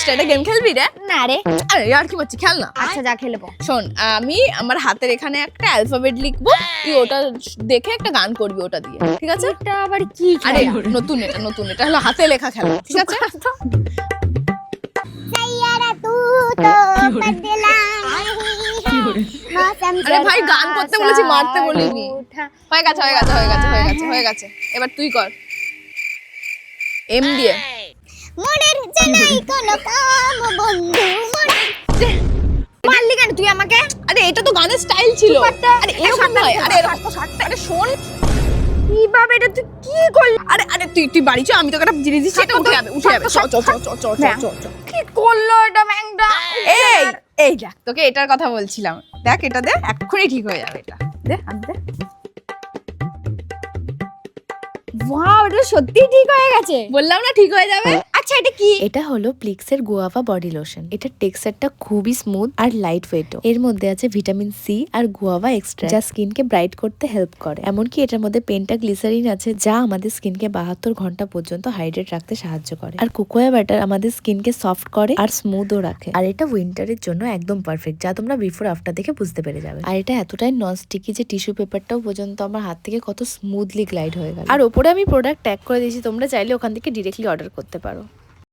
মিষ্টি একটা গেম খেলবি রে? না রে। আরে আর কি করছি খেল না। আচ্ছা যা খেলব শোন আমি আমার হাতের এখানে একটা অ্যালফাবেট লিখব তুই ওটা দেখে একটা গান করবি ওটা দিয়ে ঠিক আছে? এটা আবার কি আরে নতুন এটা নতুন এটা হলো হাতে লেখা খেলা ঠিক আছে? আরে ভাই গান করতে বলেছি মারতে বলিনি। হয়ে গেছে হয়ে গেছে হয়ে গেছে হয়ে গেছে হয়ে গেছে এবার তুই কর। এম দিয়ে। মনের জানাই কোন কাম বন্ধু মারলি কেন তুই আমাকে? আরে এটা তো গানের স্টাইল ছিল। আরে আরে শার্টটা আরে শোন। বাবা এটা তুই কি করলি? আরে আরে তুই তুই বাড়ি আমি তোকে একটা জিনিস দিচ্ছি। এটা উঠে যাবে উঠে যাবে। চল চল চল চল চল চল কি করল এটা ম্যাংডা এই এই দেখ তোকে এটার কথা বলছিলাম। দেখ এটা দে এক্ষুনি ঠিক হয়ে যাবে এটা। দে আমি দে। ওয়াও এটা সত্যি ঠিক হয়ে গেছে। বললাম না ঠিক হয়ে যাবে? এটা কি? এটা হলো প্লিক্সের গুয়াভা বডি লোশন এটার টেক্সচারটা খুবই স্মুথ আর লাইট ওয়েটও এর মধ্যে আছে ভিটামিন সি আর গুয়াভা এক্সট্রা যা স্কিনকে ব্রাইট করতে হেল্প করে। এমনকি এটার মধ্যে পেন্টা গ্লিসারিন আছে, যা আমাদের স্কিনকে বাহাত্তর ঘণ্টা পর্যন্ত হাইড্রেট রাখতে সাহায্য করে। আর কোকোয়া বাটার আমাদের স্কিনকে সফট করে আর স্মুথও রাখে। আর এটা উইন্টারের জন্য একদম পারফেক্ট যা তোমরা বিফোর আফটার দেখে বুঝতে পেরে যাবে। আর এটা এতটাই নন স্টিকি যে টিস্যু পেপারটাও পর্যন্ত আমার হাত থেকে কত স্মুথলি গ্লাইড হয়ে গেল। আর ওপরে আমি প্রোডাক্ট ট্যাগ করে দিয়েছি, তোমরা চাইলে ওখান থেকে ডিরেক্টলি অর্ডার করতে পারো।